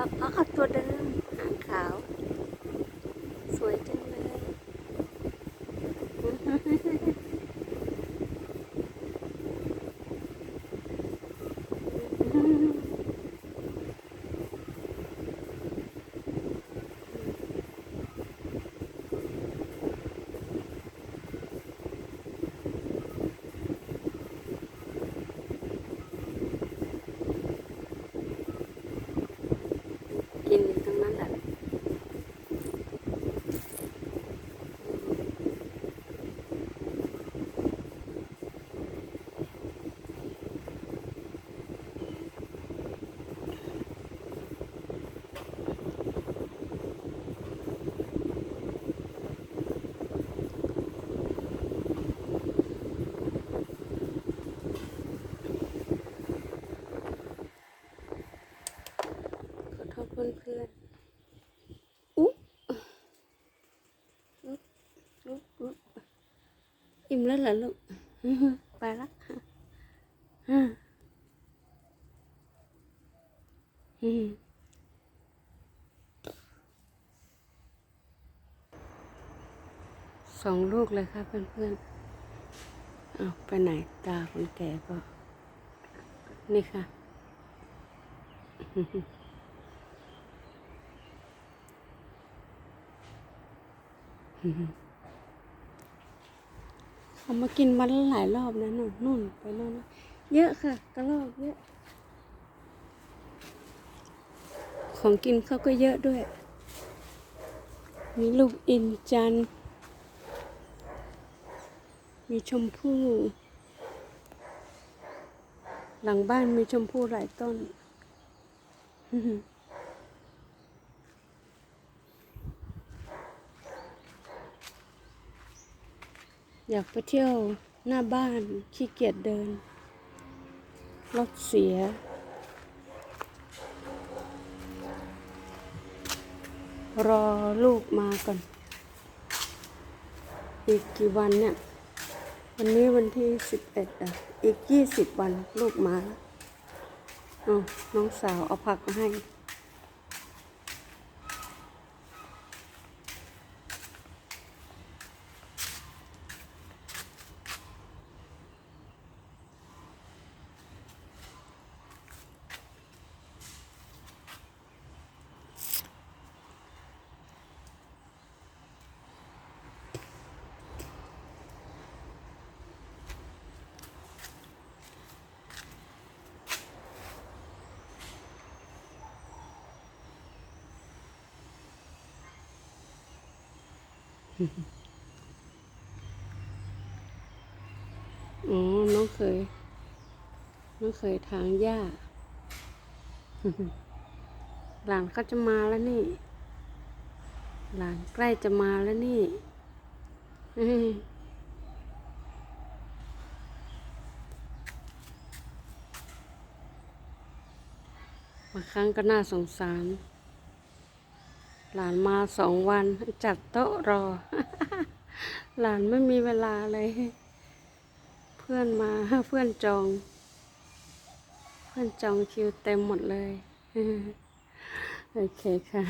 แล้วอ๋อตัวเดิมหางขาว สวยจังเลย กินอยู่ตรงนั้นแหละ ขอโทษ เพื่อนเพื่อนๆอุ๊บอุ๊บอุ๊บอุ๊บอิ่มแล้วเหรอลูก ไปละอืมอืมสองลูกเลยค่ะเพื่อนๆเอาไปไหนตาคนแก่ก็ นี่ค่ะ เขามากินวันหลายรอบนะนู่นนู่นไปนู่นเยอะค่ะกระรอกเยอะ ของกินเขาก็เยอะด้วย มีลูกอินจัน มีชมพู่ หลังบ้านมีชมพู่หลายต้น อยากไปเที่ยวหน้าบ้านขี้เกียจเดิน รถเสีย รอลูกมาก่อน อีกกี่วันเนี่ย วันนี้วันที่สิบเอ็ดอะ อีกยี่สิบวันลูกมาแล้วอ๋อน้องสาวเอาผักมาให้ อ๋อ น้องเคย น้องเคยทางหญ้า หลานเขาจะมาแล้วนี่ หลานใกล้จะมาแล้วนี่มบางครั้งก็น่าสงสาร หลานมาสองวันจัดโต๊ะรอ หลานไม่มีเวลาเลย เพื่อนมาเพื่อนจอง เพื่อนจองคิวเต็มหมดเลย โอเคค่ะ